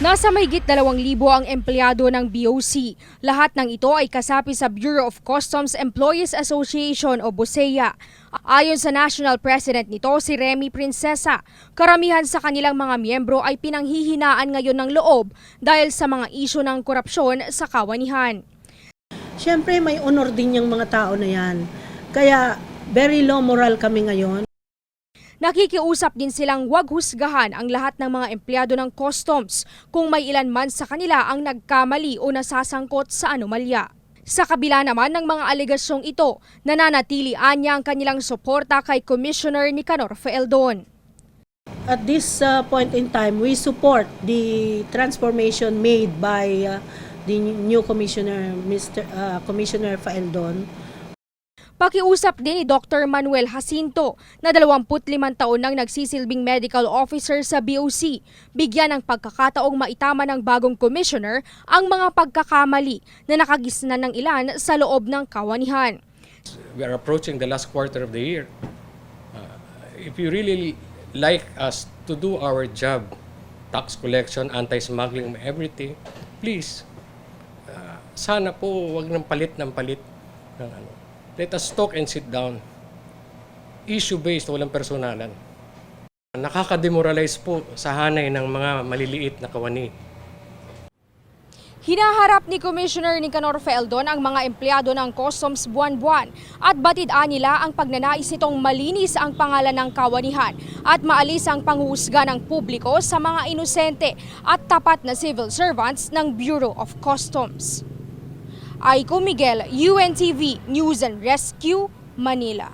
Nasa mahigit 2,000 ang empleyado ng BOC. Lahat ng ito ay kasapi sa Bureau of Customs Employees Association o BUSEA. Ayon sa National President nito, si Remy Princesa, karamihan sa kanilang mga miyembro ay pinanghihinaan ngayon ng loob dahil sa mga isyo ng korupsyon sa kawanihan. Siyempre, may honor din yung mga tao na yan. Kaya, very low moral kami ngayon. Nakikiusap din silang wag husgahan ang lahat ng mga empleyado ng customs kung may ilan man sa kanila ang nagkamali o nasasangkot sa anomalya. Sa kabila naman ng mga alegasyong ito, nananatili anya ang kanilang suporta kay Commissioner Nicanor Fealdon. At this uh, point in time, we support the transformation made by uh, the new commissioner, Mr. Uh, Commissioner Faeldon. Pakiusap din ni Dr. Manuel Jacinto na 25 taon nang nagsisilbing medical officer sa BOC. Bigyan ng pagkakataong maitama ng bagong commissioner ang mga pagkakamali na nakagisnan ng ilan sa loob ng kawanihan. we are approaching the last quarter of the year. Uh, if you really like us to do our job, tax collection, anti-smuggling, everything, please, uh, sana po wag ng palit ng palit ng ano. Let us talk and sit down. Issue-based, walang personalan. Nakaka-demoralize po sa hanay ng mga maliliit na kawani. Hinaharap ni Commissioner Nicanor Feldon ang mga empleyado ng customs buwan-buwan at batidaan nila ang pagnanais nitong malinis ang pangalan ng kawanihan at maalis ang panghusga ng publiko sa mga inosente at tapat na civil servants ng Bureau of Customs. Aiko Miguel, UNTV News and Rescue, Manila.